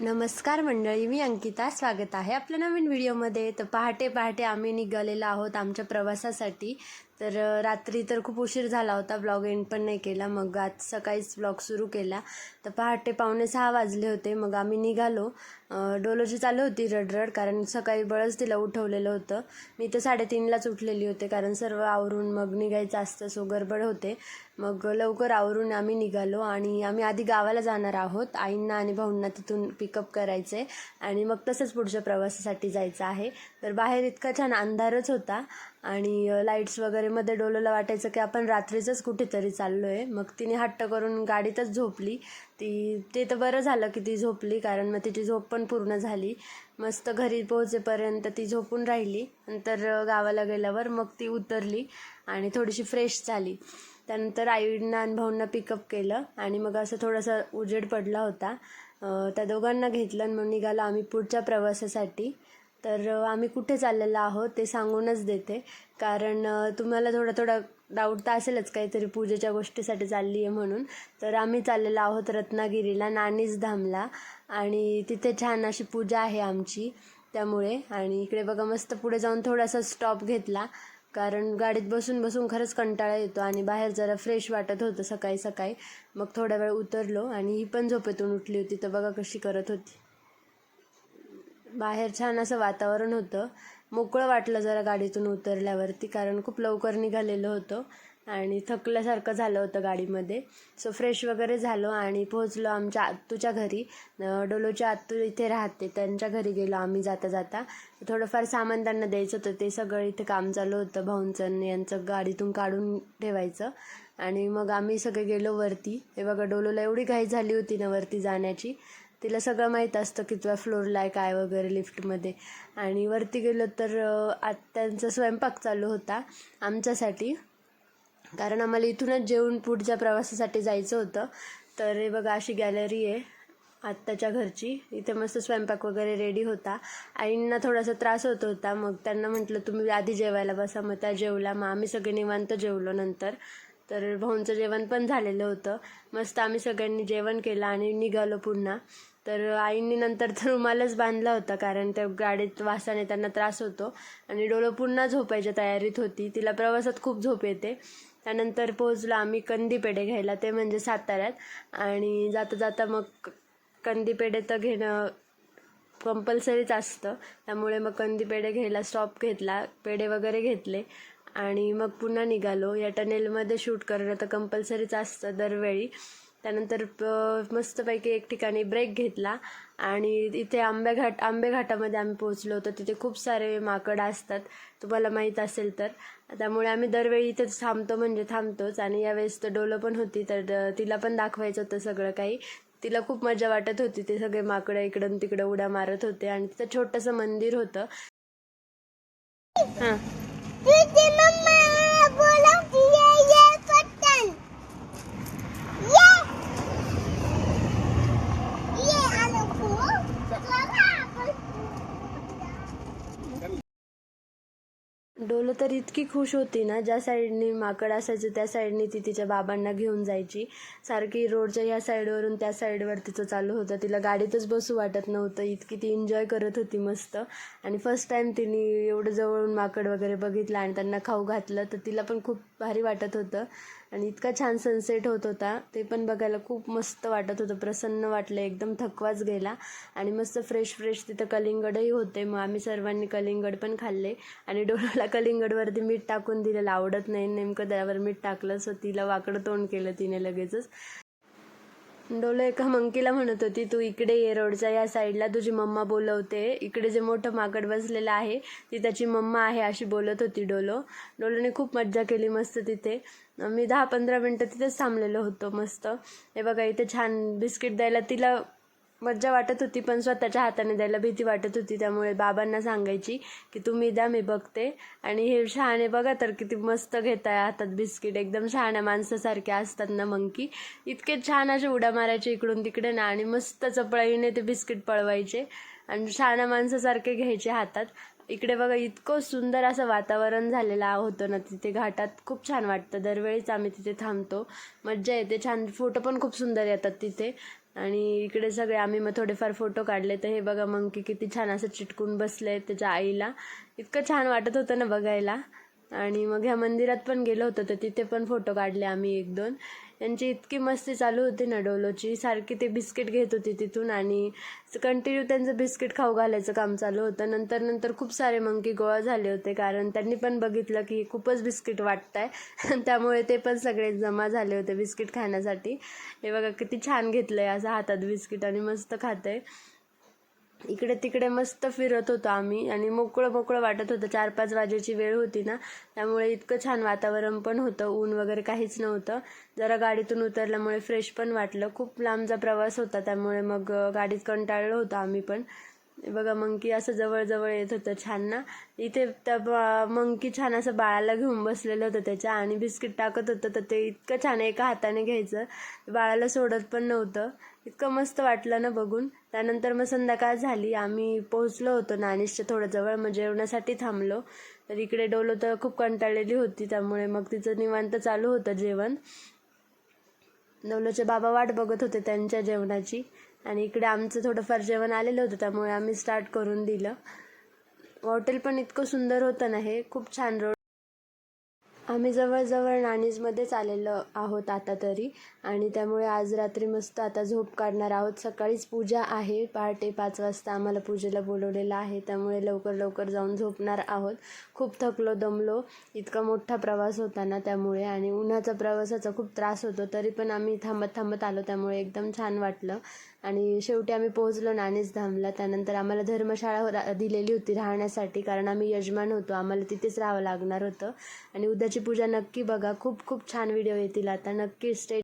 नमस्कार मंडळी मी अंकिता. स्वागत आहे आपल्या नवीन व्हिडिओमध्ये. तर पहाटे पहाटे आम्ही निघालेलो आहोत आमच्या प्रवासासाठी. तर रात्री तर खूप उशीर झाला होता ब्लॉग एंड पण नाही केला. मग आज सकाळीच ब्लॉग सुरू केला. तर पहाटे पावणे सहा वाजले होते मग आम्ही निघालो. डोलोची चालू होती रडरड कारण सकाळी बळच तिला उठवलेलं होतं. मी तर साडेतीनलाच उठलेली होते कारण सर्व आवरून मग निघायचं असतं सो गडबड होते. मग लवकर आवरून आम्ही निघालो आणि आम्ही आधी गावाला जाणार आहोत. आईंना आणि भाऊंना तिथून पिकअप करायचं आहे आणि मग तसंच पुढच्या प्रवासासाठी जायचं आहे. तर बाहेर इतका छान अंधारच होता आणि लाईट्स वगैरे मध्ये डोलोला वाटायचं की आपण रात्रीचंच कुठेतरी चाललो आहे मग तिने हट्ट करून गाडीतच झोपली. ती ते तर बरं झालं की ती झोपली कारण मग तिची झोप पण पूर्ण झाली. मस्त घरी पोहोचेपर्यंत ती झोपून राहिली. नंतर गावाला गेल्यावर मग ती उतरली आणि थोडीशी फ्रेश झाली. त्यानंतर आईंना आणि भाऊंना पिकअप केलं आणि मग असं थोडासा उजेड पडला होता. त्या दोघांना घेतलं आणि मग निघालो आम्ही पुढच्या प्रवासासाठी. तर आम्ही कुठे चाललेलो आहोत ते सांगूनच देते. कारण तुम्हाला थोडा थोडा डाऊट तर असेलच काहीतरी पूजेच्या गोष्टीसाठी चालली आहे म्हणून. तर आम्ही चाललेलो आहोत रत्नागिरीला नानीज धामला. आणि तिथे छान अशी पूजा आहे आमची त्यामुळे. आणि इकडे बघा मस्त पुढे जाऊन थोडासा स्टॉप घेतला. कारण गाडीत बसून बसून खरंच कंटाळा येतो आणि बाहेर जरा फ्रेश वाटत होतं सकाळी सकाळी. मग थोडा वेळ उतरलो आणि ही पण झोपेतून उठली होती. तर बघा कशी करत होती. बाहेर छान असं वातावरण होतं. मोकळं वाटलं जरा गाडीतून उतरल्यावरती कारण खूप लवकर निघालेलं होतं आणि थकल्यासारखं झालं होतं गाडीमध्ये. सो फ्रेश वगैरे झालो आणि पोहोचलो आमच्या आत्तूच्या घरी. डोलोच्या आत्तू इथे राहते त्यांच्या घरी गेलो आम्ही जाता जाता. थोडंफार सामान त्यांना द्यायचं होतं ते सगळं इथे काम चालू होतं. भाऊंचं यांचं गाडीतून काढून ठेवायचं. आणि मग आम्ही सगळे गेलो वरती. हे बघा डोलोला एवढी घाई झाली होती ना वरती जाण्याची. तिला सगळं माहीत असतं कितव्या फ्लोअरला आहे काय वगैरे लिफ्टमध्ये आणि वरती गेलो तर अं, आत्यांचा स्वयंपाक चालू होता आमच्यासाठी. कारण आम्हाला इथूनच जेवून पुढच्या प्रवासासाठी जायचं होतं. तर हे बघा अशी गॅलरी आहे आत्ताच्या घरची. इथे मस्त स्वयंपाक वगैरे रेडी होता. आईंना थोडासा त्रास होत होता. मग त्यांना म्हटलं तुम्ही आधी जेवायला बसा मग त्या जेवला. मग आम्ही सगळे निवांत जेवलो नंतर. तर भाऊंचं जेवण पण झालेलं होतं. मस्त आम्ही सगळ्यांनी जेवण केलं आणि निघालो पुन्हा. तर आईंनी नंतर तर रुमालच बांधला होता कारण त्या गाडीत वासाने त्यांना त्रास होतो आणि डोळं पुन्हा झोपायच्या तयारीत होती. तिला प्रवासात खूप झोप येते. त्यानंतर पोहोचलो आम्ही कंदी पेढे घ्यायला ते म्हणजे साताऱ्यात. आणि जाता जाता मग कंदी पेढे तर घेणं कंपल्सरीच असतं. त्यामुळे मग कंदी पेढे घ्यायला स्टॉप घेतला पेढे वगैरे घेतले. आणि मग पुन्हा निघालो. या टनेलमध्ये शूट करणं तर कंपल्सरीच असतं दरवेळी. त्यानंतर प- मस्तपैकी एक ठिकाणी ब्रेक घेतला आणि इथे आंबेघाट आंबेघाटामध्ये आम्ही पोहोचलो होतो. तिथे खूप सारे माकड असतात. तुम्हाला माहीत असेल तर. त्यामुळे आम्ही दरवेळी इथेच थांबतो म्हणजे थांबतोच आणि यावेळेस तर डोलं पण होती तर तिला पण दाखवायचं होतं सगळं काही. तिला खूप मजा वाटत होती. ते सगळे माकडं इकडून तिकडं उड्या मारत होते आणि तिथं छोटंसं मंदिर होतं. हां तुझी मम्मा बोलवती ये ये पटकन ये ये आलो को चला आपण डोलं तर इतकी खुश होती ना ज्या साईडनी माकड असायचं त्या साईडनी ती तिच्या बाबांना घेऊन जायची. सारखी रोडच्या ह्या साईडवरून त्या साईडवर तिचं चालू होतं. तिला गाडीतच बसू वाटत नव्हतं. इतकी ती एन्जॉय करत होती मस्त. आणि फर्स्ट टाईम तिने एवढं जवळून माकड वगैरे बघितलं आणि त्यांना खाऊ घातलं तर तिला पण खूप भारी वाटत होतं. आणि इतका छान सनसेट होत होता. ते पण बघायला खूप मस्त वाटत होतं. प्रसन्न वाटलं. एकदम थकवाच गेला. आणि मस्त फ्रेश फ्रेश तिथं कलिंगडही होते. मग आम्ही सर्वांनी कलिंगड पण खाल्ले. आणि डोळ्याला कलिंगडवरती मीठ टाकून दिलेलं. आवडत नाही. नेमकं त्यावर मीठ टाकलं सो तिला वाकडं तोंड केलं तिने लगेचच. डोलं एका मंकीला म्हणत होती तू इकडे ये रोडच्या या साईडला तुझी मम्मा बोलवते. इकडे जे मोठं माकड बसलेलं आहे ती त्याची मम्मा आहे अशी बोलत होती डोलो. डोलोने खूप मज्जा केली मस्त तिथे. मी दहा पंधरा मिनटं तिथेच थांबलेलो होतो मस्त. हे बघा इथे छान बिस्किट द्यायला तिला मज्जा वाटत होती पण स्वतःच्या हाताने द्यायला भीती वाटत होती. त्यामुळे बाबांना सांगायची की तुम्ही द्या मी बघते. आणि हे शहाणे बघा तर किती मस्त घेताय हातात बिस्किट. एकदम शहाण्या माणसासारखे असतात ना मंकी. इतके छान असे उड्या मारायचे इकडून तिकडे ना आणि मस्त चपळाईने ते बिस्किट पळवायचे आणि शहाण्या माणसासारखे घ्यायचे हातात. इकडे बघा इतकं सुंदर असं वातावरण झालेलं होतं ना तिथे. घाटात खूप छान वाटतं. दरवेळीच आम्ही तिथे थांबतो. मज्जा येते. छान. फोटो पण खूप सुंदर येतात तिथे. आणि इकडे सगळे आम्ही मग थोडेफार फोटो काढले तर हे बघा मंकी किती छान असं चिटकून बसले त्याच्या आईला. इतकं छान वाटत होतं ना बघायला. आणि मग ह्या मंदिरात पण गेलो होतो तर तिथे पण फोटो काढले आम्ही एक दोन. त्यांची इतकी मस्ती चालू होती ना डोलोची सारखी ते बिस्किट घेत होती तिथून आणि कंटिन्यू त्यांचं बिस्किट खाऊ घालायचं काम चालू होतं. नंतर नंतर खूप सारे मंकी गोळा झाले होते कारण त्यांनी पण बघितलं की खूपच बिस्किट वाटत आहे त्यामुळे ते पण सगळे जमा झाले होते बिस्किट खाण्यासाठी. हे बघा किती छान घेतलं आहे असं हातात बिस्किट आणि मस्त खातं आहे इकडे तिकडे मस्त फिरत होतो आम्ही आणि मोकळं मोकळं वाटत होतं. चार पाच वाजेची वेळ होती ना त्यामुळे इतकं छान वातावरण पण होतं. ऊन वगैरे काहीच नव्हतं. जरा गाडीतून उतरल्यामुळे फ्रेश पण वाटलं. खूप लांबचा प्रवास होता त्यामुळे मग गाडीत कंटाळलो होतो आम्ही पण. बघा मंकी असं जवळजवळ येत होतं छान ना इथे त्या मंकी छान असं बाळाला घेऊन बसलेलं होतं त्याच्या आणि बिस्किट टाकत होतं तर ते इतकं छान एका हाताने घ्यायचं. बाळाला सोडत पण नव्हतं. इतकं मस्त वाटलं ना बघून. त्यानंतर मग संध्याकाळ झाली. आम्ही पोहोचलो होतो नानिशच्या थोडं जवळ मग जेवणासाठी थांबलो. तर इकडे डोलो तर खूप कंटाळलेली होती त्यामुळे मग तिचं निवांत चालू होतं जेवण. डोलोचे बाबा वाट बघत होते त्यांच्या जेवणाची. आणि इकडे आमचं थोडंफार जेवण आलेलं होतं त्यामुळे आम्ही स्टार्ट करून दिलं. हॉटेल पण इतकं सुंदर होतं ना हे खूप छान रोड आम्ही जवळजवळ नाणीजमध्येच आलेलो आहोत आता तरी. आणि त्यामुळे आज रात्री मस्त आता झोप काढणार आहोत. सकाळीच पूजा आहे. पहाटे पाच वाजता आम्हाला पूजेला बोलवलेलं आहे. त्यामुळे लवकर लवकर जाऊन झोपणार आहोत. खूप थकलो दमलो. इतका मोठा प्रवास होता ना त्यामुळे. आणि उन्हाचा प्रवासाचा खूप त्रास होतो. तरी पण आम्ही थांबत थांबत आलो. त्यामुळे एकदम छान वाटलं. आणि शेवटी आम्ही पोहोचलो नाणीज धामला त्यानंतर आम्हाला धर्मशाळा रा- दिलेली होती राहण्यासाठी. कारण आम्ही यजमान होतो. आम्हाला तिथेच राहावं लागणार होतं. आणि उद्याची पूजा नक्की बघा. खूप खूप छान व्हिडिओ येतील आता. नक्की स्टे